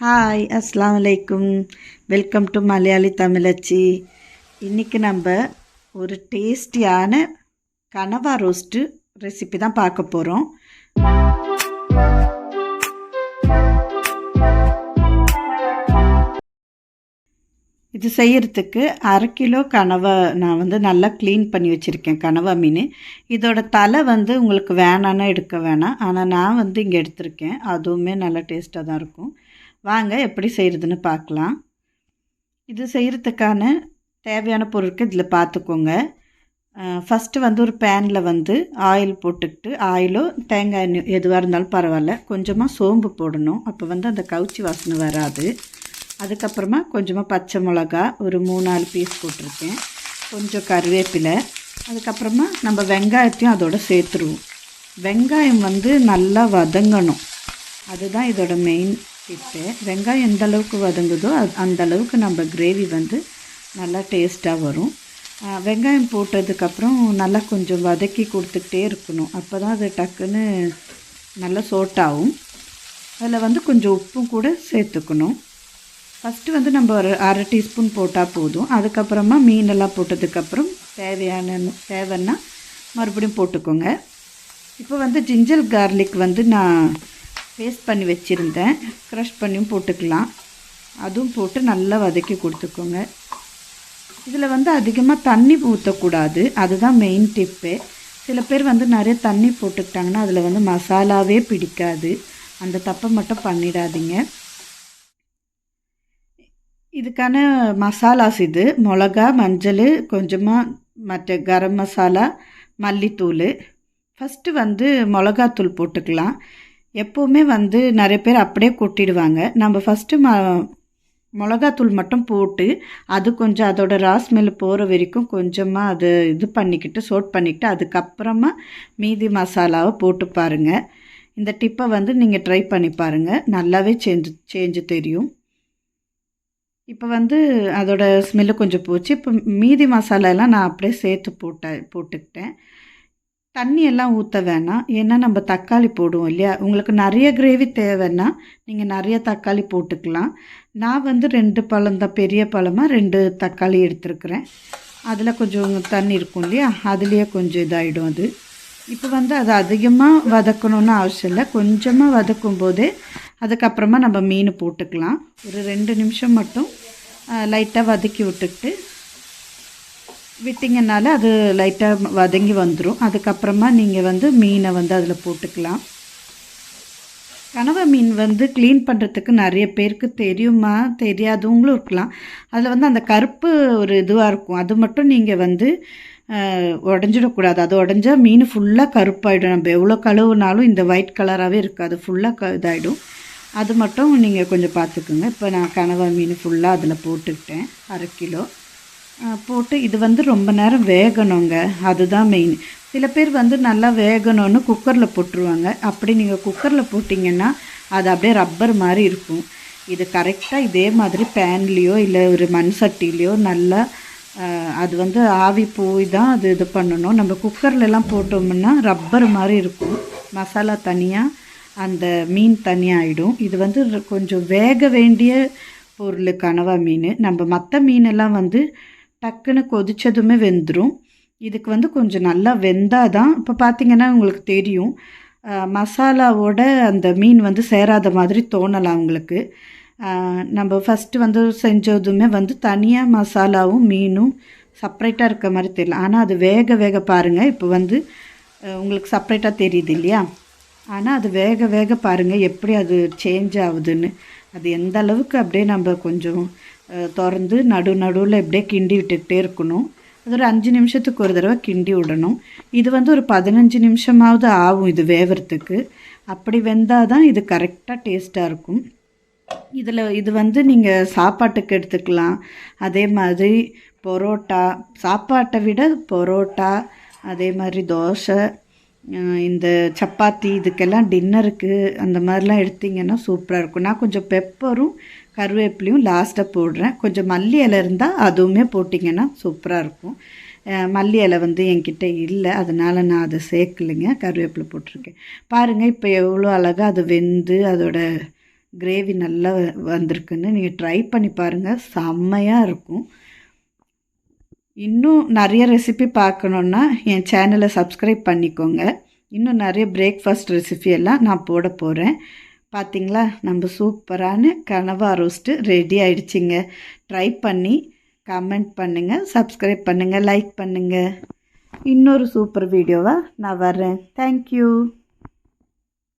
Hi அஸ்லாம் அலைக்கும் welcome to Malayali தமிழச்சி இன்றைக்கி நம்ம ஒரு டேஸ்டியான கனவா ரோஸ்ட்டு ரெசிபி தான் பார்க்க போகிறோம் இது செய்யறதுக்கு அரை கிலோ கனவை நான் வந்து நல்லா க்ளீன் பண்ணி வச்சுருக்கேன் கனவா மீன். இதோட தலை வந்து உங்களுக்கு வேணான்னா எடுக்க வேணாம். ஆனால் நான் வந்து இங்கே எடுத்திருக்கேன். அதுவுமே நல்லா டேஸ்ட்டாக தான் இருக்கும். வாங்க எப்படி செய்கிறதுன்னு பார்க்கலாம். இது செய்கிறதுக்கான தேவையான பொருட்கள் இதில் பார்த்துக்கோங்க. ஃபஸ்ட்டு வந்து ஒரு பேனில் வந்து ஆயில் போட்டுக்கிட்டு ஆயிலோ தேங்காய் எண்ணெய் எதுவாக இருந்தாலும் பரவாயில்ல. கொஞ்சமாக சோம்பு போடணும். அப்போ வந்து அந்த கவுச்சி வாசனை வராது. அதுக்கப்புறமா கொஞ்சமாக பச்சை மிளகா ஒரு மூணு நாலு பீஸ் போட்டிருக்கேன். கொஞ்சம் கருவேப்பிலை. அதுக்கப்புறமா நம்ம வெங்காயத்தையும் அதோட சேர்த்துருவோம். வெங்காயம் வந்து நல்லா வதங்கணும். அதுதான் இதோட மெயின் இப்போ வெங்காயம் எந்த அளவுக்கு வதங்குதோ அந்த அளவுக்கு நம்ம கிரேவி வந்து நல்லா டேஸ்ட்டாக வரும். வெங்காயம் போட்டதுக்கப்புறம் நல்லா கொஞ்சம் வதக்கி கொடுத்துக்கிட்டே இருக்கணும். அப்போ தான் அது டக்குன்னு நல்லா சோட்டாகும் அதில் வந்து கொஞ்சம் உப்பும் கூட சேர்த்துக்கணும். ஃபஸ்ட்டு வந்து நம்ம ஒரு அரை டீஸ்பூன் போட்டால் போதும். அதுக்கப்புறமா மீனெல்லாம் போட்டதுக்கப்புறம் தேவையான தேவைன்னா மறுபடியும் போட்டுக்கோங்க. இப்போ வந்து ஜிஞ்சர் கார்லிக் வந்து நான் பேஸ்ட் பண்ணி வச்சுருந்தேன். க்ரஷ் பண்ணியும் போட்டுக்கலாம். அதுவும் போட்டு நல்லா வதக்கி கொடுத்துக்கோங்க. இதில் வந்து அதிகமாக தண்ணி ஊற்றக்கூடாது அதுதான் மெயின் டிப்பு சில பேர் வந்து நிறைய தண்ணி போட்டுக்கிட்டாங்கன்னா அதில் வந்து மசாலாவே பிடிக்காது. அந்த தப்பை மட்டும் பண்ணிடாதீங்க. இதுக்கான மசாலாஸ் இது. மிளகா மஞ்சள் கொஞ்சமாக மற்ற கரம் மசாலா மல்லித்தூள். ஃபஸ்ட்டு வந்து மிளகாத்தூள் போட்டுக்கலாம். எப்போவுமே வந்து நிறைய பேர் அப்படியே கொட்டிடுவாங்க. நம்ம ஃபஸ்ட்டு ம மிளகாத்தூள் மட்டும் போட்டு அது கொஞ்சம் அதோட ராஸ்மெல் போகிற வரைக்கும் கொஞ்சமாக அது இது பண்ணிக்கிட்டு சோட் பண்ணிக்கிட்டு அதுக்கப்புறமா மீதி மசாலாவை போட்டு பாருங்கள் இந்த டிப்பை வந்து நீங்கள் ட்ரை பண்ணி பாருங்கள் நல்லாவே சேஞ்சு சேஞ்சு தெரியும். இப்போ வந்து அதோட ஸ்மெல்லு கொஞ்சம் போச்சு. இப்போ மீதி மசாலாலாம் நான் அப்படியே சேர்த்து போட்டேன் போட்டுக்கிட்டேன். தண்ணி எல்லாம் ஊற்ற வேணாம். ஏன்னா நம்ம தக்காளி போடுவோம் இல்லையா? உங்களுக்கு நிறைய கிரேவி தேவைன்னா நீங்கள் நிறைய தக்காளி போட்டுக்கலாம். நான் வந்து ரெண்டு பழம் தான் பெரிய பழமாக ரெண்டு தக்காளி எடுத்துருக்குறேன். அதில் கொஞ்சம் தண்ணி இருக்கும் இல்லையா? அதுலேயே கொஞ்சம் இதாகிடும் அது. இப்போ வந்து அது அதிகமாக வதக்கணும்னு அவசியம் இல்லை. கொஞ்சமாக வதக்கும் போதே அதுக்கப்புறமா நம்ம மீன் போட்டுக்கலாம். ஒரு ரெண்டு நிமிஷம் மட்டும் லைட்டாக வதக்கி விட்டுக்கிட்டு விட்டிங்கனால அது லைட்டாக வதங்கி வந்துடும் அதுக்கப்புறமா நீங்கள் வந்து மீனை வந்து அதில் போட்டுக்கலாம். கனவா மீன் வந்து க்ளீன் பண்ணுறதுக்கு நிறைய பேருக்கு தெரியுமா? தெரியாதவங்களும் இருக்கலாம். அதில் வந்து அந்த கருப்பு ஒரு இதுவாக இருக்கும். அது மட்டும் நீங்கள் வந்து உடஞ்சிடக்கூடாது. அது உடஞ்சா மீன் ஃபுல்லாக கருப்பாயிடும். நம்ம எவ்வளோ கழுவுனாலும் இந்த ஒயிட் கலராகவே இருக்காது. ஃபுல்லாக க இதாகிடும் அது மட்டும் நீங்கள் கொஞ்சம் பார்த்துக்குங்க. இப்போ நான் கனவா மீன் ஃபுல்லாக அதில் போட்டுக்கிட்டேன். அரை கிலோ. போட்டு இது வந்து ரொம்ப நேரம் வேகணுங்க. அதுதான் மெயின் சில பேர் வந்து நல்லா வேகணும்னு குக்கரில் போட்டுருவாங்க. அப்படி நீங்கள் குக்கரில் போட்டிங்கன்னா அது அப்படியே ரப்பர் மாதிரி இருக்கும். இது கரெக்டாக இதே மாதிரி பேன்லேயோ இல்லை ஒரு மண் சட்டிலேயோ நல்லா அது வந்து ஆவி போய் தான் அது இது பண்ணணும். நம்ம குக்கர்லலாம் போட்டோம்னா ரப்பர் மாதிரி இருக்கும். மசாலா தனியாக அந்த மீன் தனியாக ஆகிடும் இது வந்து கொஞ்சம் வேக வேண்டிய பொருள் கனவா மீன். நம்ம மற்ற மீனெல்லாம் வந்து டக்குன்னு கொதித்ததுமே வெந்துடும் இதுக்கு வந்து கொஞ்சம் நல்லா வெந்தால் தான் இப்போ பார்த்திங்கன்னா உங்களுக்கு தெரியும். மசாலாவோட அந்த மீன் வந்து சேராத மாதிரி தோணலாம் உங்களுக்கு நம்ம ஃபஸ்ட்டு வந்து செஞ்சதுமே வந்து தனியாக மசாலாவும் மீனும் செப்ரேட்டாக இருக்க மாதிரி தெரியல. ஆனால் அது வேக வேக பாருங்கள் இப்போ வந்து உங்களுக்கு செப்ரேட்டாக தெரியுது இல்லையா? ஆனால் அது வேக வேக பாருங்கள் எப்படி அது சேஞ்ச் ஆகுதுன்னு. அது எந்த அளவுக்கு அப்படியே நம்ம கொஞ்சம் திறந்து நடு நடுவில் எப்படியே கிண்டி விட்டுக்கிட்டே இருக்கணும். அது ஒரு அஞ்சு நிமிஷத்துக்கு ஒரு தடவை கிண்டி விடணும். இது வந்து ஒரு பதினஞ்சு நிமிஷமாவது ஆகும் இது வேவறதுக்கு. அப்படி வெந்தால் தான் இது கரெக்டாக டேஸ்ட்டாக இருக்கும். இதில் இது வந்து நீங்கள் சாப்பாட்டுக்கு எடுத்துக்கலாம். அதே மாதிரி பரோட்டா சாப்பாட்டை விட பரோட்டா அதே மாதிரி தோசை இந்த சப்பாத்தி இதுக்கெல்லாம் டின்னருக்கு அந்த மாதிரிலாம் எடுத்திங்கன்னா சூப்பராக இருக்கும். நான் கொஞ்சம் பெப்பரும் கருவேப்பிலையும் லாஸ்ட்டாக போடுறேன். கொஞ்சம் மல்லி இலை இருந்தால் அதுவுமே போட்டிங்கன்னா சூப்பராக இருக்கும். மல்லி இலை வந்து என்கிட்ட இல்லை. அதனால் நான் அதை சேர்க்கலைங்க. கருவேப்பிலை போட்டிருக்கேன். பாருங்கள் இப்போ எவ்வளோ அழகாக அது வெந்து அதோட கிரேவி நல்லா வந்திருக்குன்னு. நீங்கள் ட்ரை பண்ணி பாருங்கள் செம்மையாக இருக்கும். இன்னும் நிறைய ரெசிபி பார்க்கணுன்னா என் சேனலை சப்ஸ்கிரைப் பண்ணிக்கோங்க. இன்னும் நிறைய பிரேக்ஃபாஸ்ட் ரெசிபி எல்லாம் நான் போட போகிறேன் பார்த்தீங்களா நம்ம சூப்பரான கனவா ரோஸ்ட்டு ரெடி ஆயிடுச்சுங்க. ட்ரை பண்ணி கமெண்ட் பண்ணுங்கள் சப்ஸ்கிரைப் பண்ணுங்கள் லைக் பண்ணுங்கள் இன்னொரு சூப்பர் வீடியோவாக நான் வரேன் தேங்க்யூ